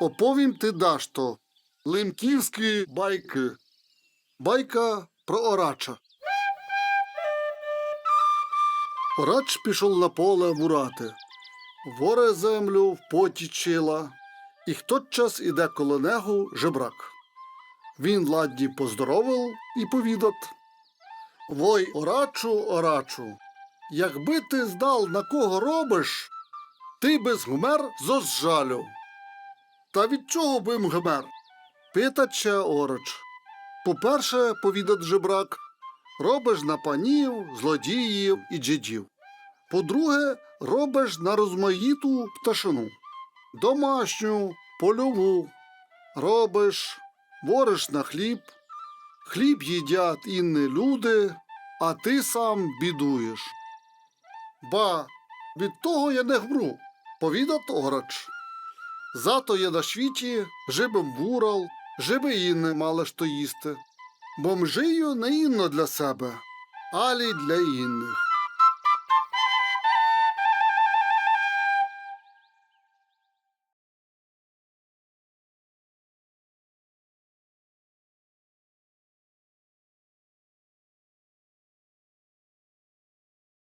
Оповім ти дашто. Лимківські байки. Байка про орача.Орач пішов на поле вурати. Воре землю в поті чила, і хто час іде коло нього жебрак. Він ладді поздоровив і повідат. Вой, орачу, орачу, якби ти здал на кого робиш, ти без гумер зозжалю. Та від чого би гмер? Питаче ороч. По-перше, повідат жебрак, робиш на панів, злодіїв і джидів. По-друге, робиш на розмаїту пташину. Домашню, польову. Робиш, вориш на хліб. Хліб їдять інні люди, а ти сам бідуєш. Ба, від того я не гмру, повідат Ороч. Зато є на світі жибом бурал, жиби інне мали що їсти. Бомжию не інно для себе, алі для інних.